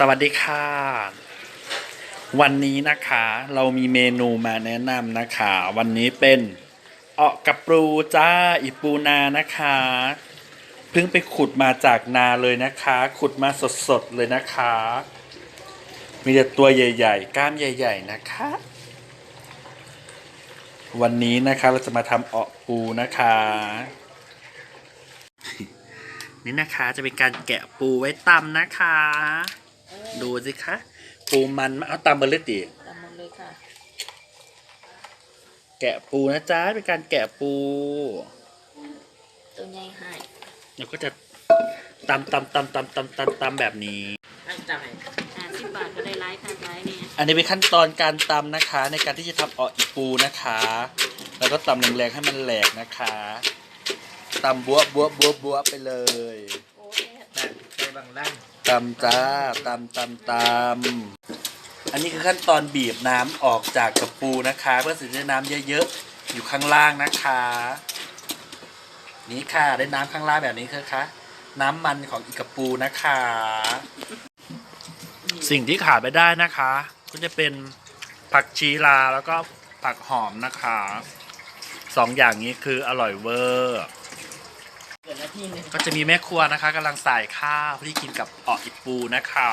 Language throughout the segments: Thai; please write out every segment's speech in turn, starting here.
สวัสดีค่ะ วันนี้นะคะเรามีเมนูมาแนะนำนะคะ วันนี้เป็นเอะกับปูจ้าอีปูนานะคะ เพิ่งไปขุดมาจากนาเลยนะคะ ขุดมาสดๆเลยนะคะ มีแต่ตัวใหญ่ ๆ กล้ามใหญ่ ๆ นะคะ วันนี้นะคะเราจะมาทำเอะปูนะคะ นี่นะคะจะเป็นการแกะปูไว้ตำนะคะ ดูสิคะ ปูมันมาเอาตำเบอร์เลยติตามหมดเลยค่ะ แกะปูนะจ๊ะ เป็นการแกะปูตัวใหญ่ให้แล้วก็จะตำตำตำตำตำตำตำแบบนี้ตั้งใจห้าสิบบาทก็ได้ไลฟ์ค่ะไลฟ์เนี่ยอันนี้เป็นขั้นตอนการตำนะคะ ในการที่จะทำออกอีปูนะคะ แล้วก็ตำแรงๆให้มันแหลกนะคะตำบัวบัวบัวบัวไปเลย โอ้ยใจบางล่าง ตำจ้าตำตำตำอันนี้คือขั้นตอนบีบน้ำออกจากกระปูนะคะ เพื่อสิ่งที่น้ำเยอะๆ อยู่ข้างล่างนะคะ นี่ค่ะได้น้ำข้างล่างแบบนี้คือคะน้ำมันของอีกระปูนะคะ สิ่งที่ขาดไม่ได้นะคะ ก็จะเป็นผักชีลาแล้วก็ผักหอมนะคะสองอย่างนี้คืออร่อยเวอร์ นาทีหนึงก็จะมีแม่ครัวนะคะกำลังใส่ข้าวเพื่อที่กินกับเอออิปูนะคะ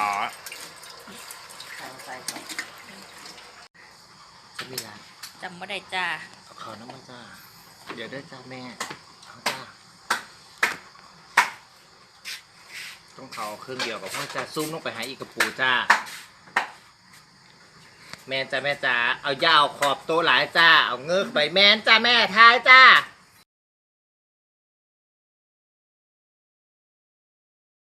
ใส่ใส่ใส่จะมีอะไรจำไม่ได้จ้าเอาขอน้ำมันจ้า เดี๋ยวได้จ้าแม่เอาจ้า ต้องเขาเครื่องเดียวกับพ่อจ้าซุ่มลงไปหาอีกกระปูจ้า แม่จ้าแม่จ้าเอายาวขอบโตะหลายจ้า เอาเงือกไปแม่นจ้าแม่ท้ายจ้า